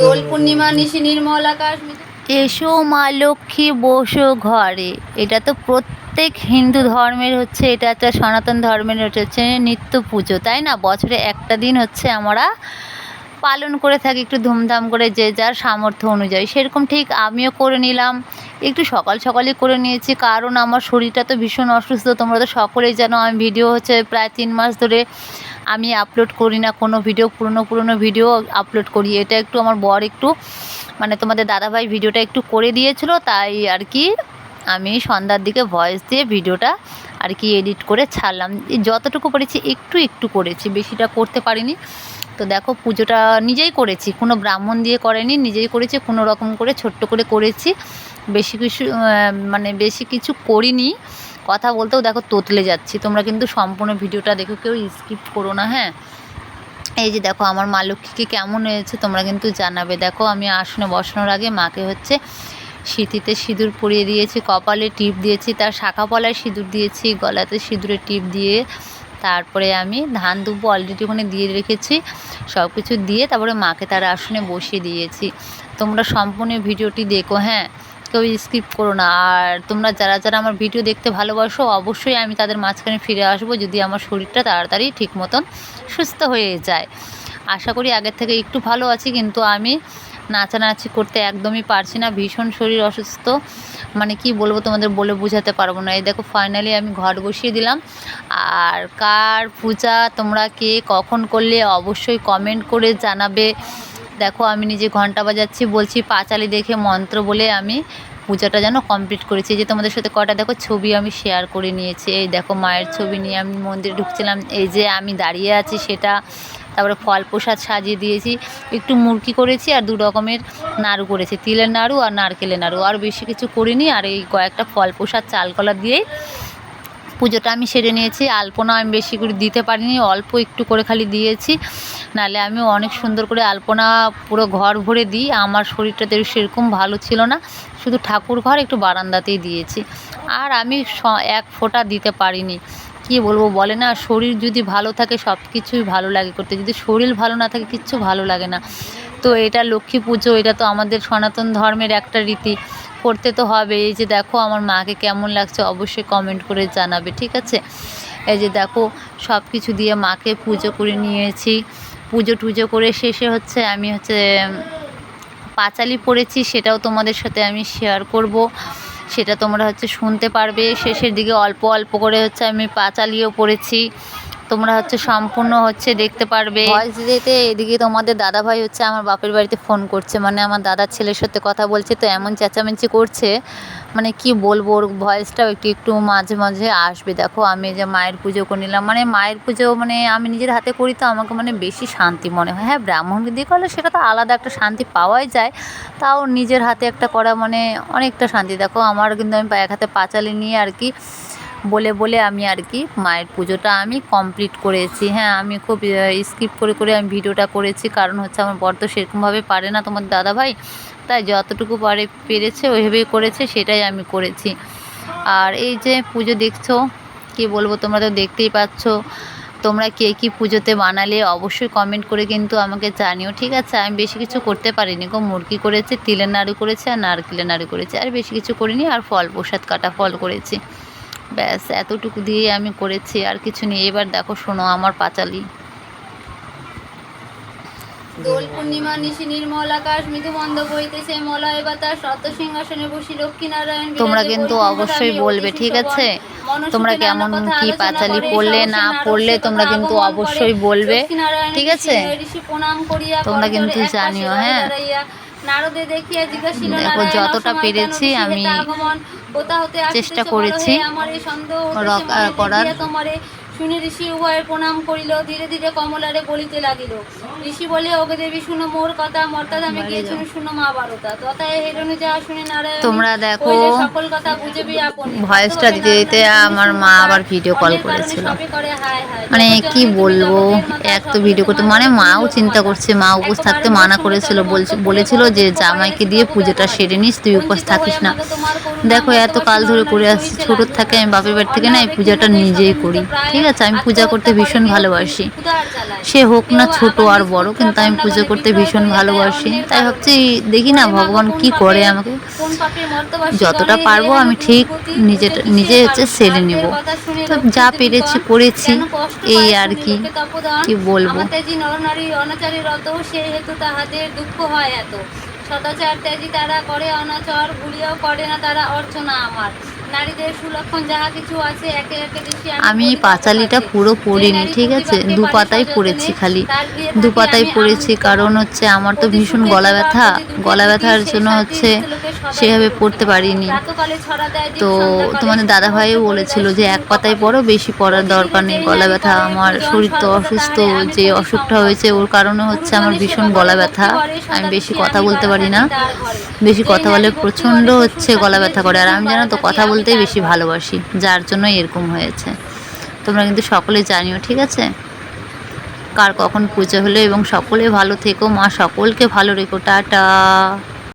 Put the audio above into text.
দোল পূর্ণিমা, নিশি নির্মল আকাশ এসো মা লক্ষ্মী, বসো ঘরে। এটা তো প্রত্যেক হিন্দু ধর্মের হচ্ছে, এটা একটা সনাতন ধর্মের হচ্ছে নিত্য পুজো, তাই না? বছরে একটা দিন হচ্ছে আমরা পালন করে থাকি, একটু ধুমধাম করে যে যার সামর্থ্য অনুযায়ী। সেরকম ঠিক আমিও করে নিলাম। একটু সকাল সকালই করে নিয়েছি। কারণ আমার শরীরটা তো ভীষণ অসুস্থ, তোমরা তো সকলেই জানো, আমি ভিডিও হচ্ছে প্রায় তিন মাস ধরে আমি আপলোড করি না, কোনো ভিডিও পুরনো পুরনো ভিডিও আপলোড করি। এটা একটু আমার বর একটু মানে তোমাদের দাদাভাই ভিডিওটা একটু করে দিয়েছিল, তাই আর কি আমি সন্ধ্যার দিকে ভয়েস দিয়ে ভিডিওটা আর কি এডিট করে ছাড়লাম। যতটুকু পেরেছি একটু একটু করেছি, বেশিটা করতে পারিনি। তো দেখো, পুজোটা নিজেই করেছি, কোনো ব্রাহ্মণ দিয়ে করেনি, নিজেই করেছি, কোনো রকম করে ছোট্ট করে করেছি। বেশি কিছু মানে বেশি কিছু করিনি। কথা বলতেও দেখো তোতলে যাচ্ছি। তোমরা কিন্তু সম্পূর্ণ ভিডিওটা দেখো, কেউ স্কিপ করো না হ্যাঁ? এই যে দেখো, আমার মা লক্ষ্মীকে কেমন হয়েছে তোমরা কিন্তু জানাবে। দেখো, আমি আসনে বসানোর আগে মাকে হচ্ছে সিঁথিতে সিঁদুর পরিয়ে দিয়েছি, কপালে টিপ দিয়েছি, তার শাখা পলায় সিঁদুর দিয়েছি, গলাতে সিঁদুরে টিপ দিয়ে তারপরে আমি ধান দুব্বো অলরেডি ওখানে দিয়ে রেখেছি সব কিছু দিয়ে তারপরে মাকে তার আসনে বসিয়ে দিয়েছি। তোমরা সম্পূর্ণ ভিডিওটি দেখো হ্যাঁ? কেউ স্কিপ করো না। আর তোমরা যারা যারা আমার ভিডিও দেখতে ভালোবাসো, অবশ্যই আমি তাদের মাঝখানে ফিরে আসব যদি আমার শরীরটা তাড়াতাড়ি ঠিক মতন সুস্থ হয়ে যায়। আশা করি আগের থেকে একটু ভালো আছি, কিন্তু আমি নাচানাচি করতে একদমই পারছি না। ভীষণ শরীর অসুস্থ। মানে কি বলব তোমাদের, বলে বোঝাতে পারব না। এই দেখো ফাইনালি আমি ঘর বসিয়ে দিলাম। আর কার পূজা, তোমরা কে, কখন করলে, অবশ্যই কমেন্ট করে জানাবে। দেখো, আমি নিজে ঘণ্টা বাজাচ্ছি, বলছি পাঁচালি দেখে মন্ত্র বলে আমি পূজাটা যেন কমপ্লিট করেছি। যে তোমাদের সাথে কটা দেখো, ছবি আমি শেয়ার করে নিয়েছি। এই দেখো, মায়ের ছবি নিয়ে আমি মন্দিরে ঢুকছিলাম। এই যে আমি দাঁড়িয়ে আছি সেটা, তারপরে ফল প্রসাদ সাজিয়ে দিয়েছি। একটু মুরকি করেছি আর দু রকমের নাড়ু করেছি। তিলের নাড়ু আর নারকেলের নাড়ু। আর বেশি কিছু করিনি, আর এই কয়েকটা ফল প্রসাদ, চালকলা দিয়েই পুজোটা আমি সেরে নিয়েছি। আলপনা আমি বেশি করে দিতে পারিনি, অল্প একটু করে খালি দিয়েছি। নাহলে আমি অনেক সুন্দর করে আলপনা পুরো ঘর ভরে দিই। আমার শরীরটা তো সেরকম ভালো ছিল না। শুধু ঠাকুর ঘর একটু বারান্দাতেই দিয়েছি। আর আমি এক ফোঁটা দিতে পারিনি। কি বলব বলে না, শরীর যদি ভালো থাকে সব কিছুই ভালো লাগে করতে। যদি শরীর ভালো না থাকে কিচ্ছু ভালো লাগে না। তো এটা লক্ষ্মী পুজো, এটা তো আমাদের সনাতন ধর্মের একটা রীতি। করতে তো হবে। এই যে দেখো আমার মাকে কেমন লাগছে, অবশ্যই কমেন্ট করে জানাবে, ঠিক আছে? এই যে দেখো সব কিছু দিয়ে মাকে পুজো করে নিয়েছি। পুজো টুজো করে শেষে হচ্ছে আমি হচ্ছে পাঁচালি পড়েছি, সেটাও তোমাদের সাথে আমি শেয়ার করব। সেটা তোমরা হচ্ছে শুনতে পারবে। শেষের দিকে অল্প অল্প করে হচ্ছে আমি পাঁচালিও পড়েছি। তোমরা হচ্ছে সম্পূর্ণ হচ্ছে দেখতে পারবে। ভয়েস এদিকে তোমাদের দাদা ভাই হচ্ছে আমার বাপের বাড়িতে ফোন করছে। মানে আমার দাদার ছেলের সাথে কথা বলছে, তো এমন চেঁচামেচি করছে। মানে কি বলব, ওর ভয়েসটাও একটু একটু মাঝে মাঝে আসবে। দেখো, আমি যে মায়ের পুজো করে নিলাম। মানে মায়ের পুজো মানে আমি নিজের হাতে করি তো আমাকে মানে বেশি শান্তি মনে হয়। হ্যাঁ ব্রাহ্মণকে দিয়ে করলে সেটা তো আলাদা একটা শান্তি পাওয়াই যায়। তাও নিজের হাতে একটা করা মানে অনেকটা শান্তি। দেখো, আমার কিন্তু আমি এক হাতে পাঁচালি নিয়ে আর কি বলে বলে আমি আর কি মায়ের পুজোটা আমি কমপ্লিট করেছি। হ্যাঁ আমি খুব স্কিপ করে করে আমি ভিডিওটা করেছি। কারণ হচ্ছে আমার বর তো সেরকমভাবে পারে না তোমার দাদা ভাই তাই যতটুকু পারে, পেরেছে, ওইভাবেই করেছে, সেটাই আমি করেছি। আর এই যে পুজো দেখছ, কি বলব তোমরা তো দেখতেই পাচ্ছ। তোমরা কে কী পুজোতে বানালে অবশ্যই কমেন্ট করে কিন্তু আমাকে জানিও, ঠিক আছে? আমি বেশি কিছু করতে পারিনি গো। মুরগি করেছি, তিলের নাড়ু করেছি আর নারকেলের নাড়ু করেছি। আর বেশি কিছু করিনি, আর ফল, প্রসাদ কাটা ফল করেছি। ব্যাস এতটুকু দিয়ে আমি করেছি আর কিছু নেই। এবার দেখো শোনো আমার পাঁচালি। দোল পূর্ণিমা নিশি নির্মল আকাশ মৃদু মন্দ বইতেছে মলয় বাতাস রত সিংহাসনে বসি লক্ষ্মী নারায়ণ তোমরা কিন্তু অবশ্যই বলবে ঠিক আছে? তোমরা কেমন কি পাঁচালি পড়লে না পড়লে তোমরা কিন্তু অবশ্যই বলবে ঠিক আছে? তোমরা কিন্তু জানিও, হ্যাঁ। নারদে দেখিয়া জিজ্ঞাসিল দেখো, যতটা পেরেছি আমি চেষ্টা করেছি করার। শুনে ঋষি উভয়ের প্রণাম করিল। ধীরে ধীরে কমলারে বলিতে লাগিল ঋষি বলে ওগে দেবী শুনো মোর কথা মর্তাদ আমি গিয়েছিল শুনো মা বারতা তথায় হেরণে যাহা শুনে নারায়ণ তোমরা দেখো, সকল কথা বুঝেবি আপনি। ভয়েসটা দিতে দিতে আমার মা আবার ভিডিও কল করেছিল। মানে কি বলব? এক তো ভিডিও করতে মানে মাও চিন্তা করছে মা উপোস থাকতে মানা করেছিল বলছে বলেছিল যে জামাইকে দিয়ে পুজোটা সেরে নিস তুই উপোস থাকিস না। দেখো এত কাল ধরে করে আসছি ছোটোর থেকে আমি বাপের বাড়ি থেকে না এই পূজাটা নিজেই করি। ঠিক ঠিক আছে, আমি পূজা করতে ভীষণ ভালোবাসি। সে হোক না ছোট আর বড়, কিন্তু আমি পুজো করতে ভীষণ ভালোবাসি। তাই ভাবছি, দেখি না ভগবান কি করে আমাকে। যতটা পারব আমি ঠিক নিজের নিজে হচ্ছে সেরে নিব। তো যা পেরেছি করেছি, এই আর কি কি বলব? তাহাদের দুঃখ হয় এত। সদাচার ত্যাজি তারা করে, অনাচার ভুলিয়াও করে না তারা অর্চনা আমার। আমি পাঁচালিটা পুরো পড়িনি ঠিক আছে? দু পাতায় পাতাই পড়েছি খালি। দু পাতায় পাতাই পড়েছি কারণ হচ্ছে আমার তো ভীষণ গলা ব্যথা। গলা ব্যথার জন্য হচ্ছে সেভাবে পড়তে পারিনি। তো তোমাদের দাদা ভাইও বলেছিল যে এক পাতায় পড়ো বেশি পড়ার দরকার নেই গলা ব্যথা আমার শরীর তো অসুস্থ যে অসুখটা হয়েছে ওর কারণে হচ্ছে আমার ভীষণ গলা ব্যথা। আমি বেশি কথা বলতে পারি না। বেশি কথা বলে প্রচণ্ড হচ্ছে গলা ব্যথা করে আর আমি জানো তো কথা বলতেই বেশি ভালোবাসি যার জন্য এরকম হয়েছে। তোমরা কিন্তু সকলে জানিও ঠিক আছে? কার কখন পুজো হলো এবং সকলে ভালো থেকো মা সকলকে ভালো রেখো টাটা।